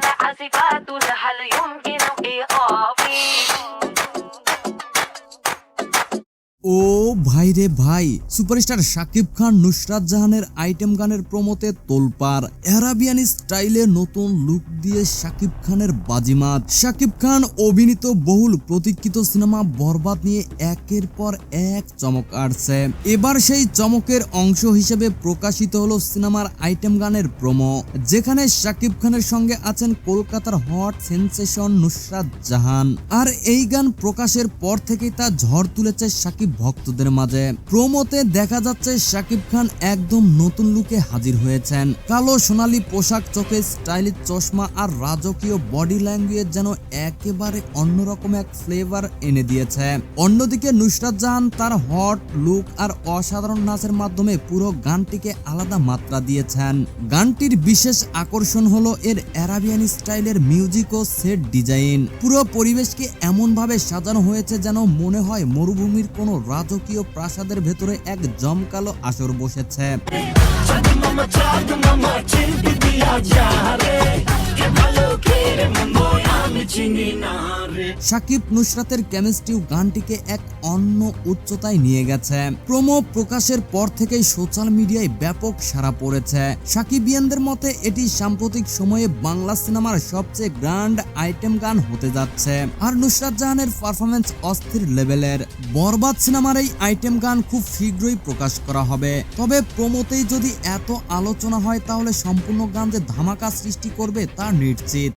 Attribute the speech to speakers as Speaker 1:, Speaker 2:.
Speaker 1: Mataas ay patulahan yung ginong iyo
Speaker 2: ও ভাই রে ভাই, সুপারস্টার শাকিব খান, নুসরাত জাহানের আইটেম গানের প্রমোতে তোলপার অ্যারাবিয়ান স্টাইলে নতুন লুক দিয়ে শাকিব খানের বাজিমাত। শাকিব খান অভিনীত বহুল প্রতীক্ষিত সিনেমা বরবাদ নিয়ে একের পর এক চমক আসছে এবার সেই চমকের অংশ হিসেবে প্রকাশিত হলো সিনেমার আইটেম গানের প্রমো, যেখানে শাকিব খানের সঙ্গে আছেন কলকাতার হট সেন্সেশন নুসরাত জাহান। আর এই গান প্রকাশের পর থেকেই তা ঝড় তুলেছে শাকিব ভক্তদের মাঝে প্রোমোতে দেখা যাচ্ছে শাকিব খান একদম নতুন লুকে হাজির হয়েছেন। কালো সোনালী পোশাক, চোখে স্টাইলিশ চশমা আর রাজকীয় বডি ল্যাঙ্গুয়েজ যেন একেবারে অন্যরকম এক ফ্লেভার এনে দিয়েছে। অন্যদিকে নুসরাত জাহান তার হট লুক আর অসাধারণ নাচের মাধ্যমে পুরো গানটিকে আলাদা মাত্রা দিয়েছেন। গানটির বিশেষ আকর্ষণ হলো এর অ্যারাবিয়ান স্টাইলের মিউজিক ও সেট ডিজাইন। পুরো পরিবেশকে এমনভাবে সাজানো হয়েছে যেন মনে হয় মরুভূমির কোনো রাজকীয় প্রাসাদের ভেতরে এক জমকালো আসর বসেছে। সাকিব নুসরাতের কেমিস্ট্রি গানটিকে এক অন্য উচ্চতায় নিয়ে গেছে। প্রোমো প্রকাশের পর থেকেই সোশ্যাল মিডিয়ায় ব্যাপক সাড়া পড়েছে। সাকিবিয়ানদের মতে, এটি সাম্প্রতিক সময়ে বাংলা সিনেমার সবচেয়ে গ্র্যান্ড আইটেম গান হতে যাচ্ছে। আর নুসরাত জাহানের পারফরমেন্স অস্থির লেভেলের। বরবাদ সিনেমার এই আইটেম গান খুব শীঘ্রই প্রকাশ করা হবে। তবে প্রোমোতেই যদি এত আলোচনা হয়, তাহলে সম্পূর্ণ গান যে ধামাকা সৃষ্টি করবে তা নিশ্চিত।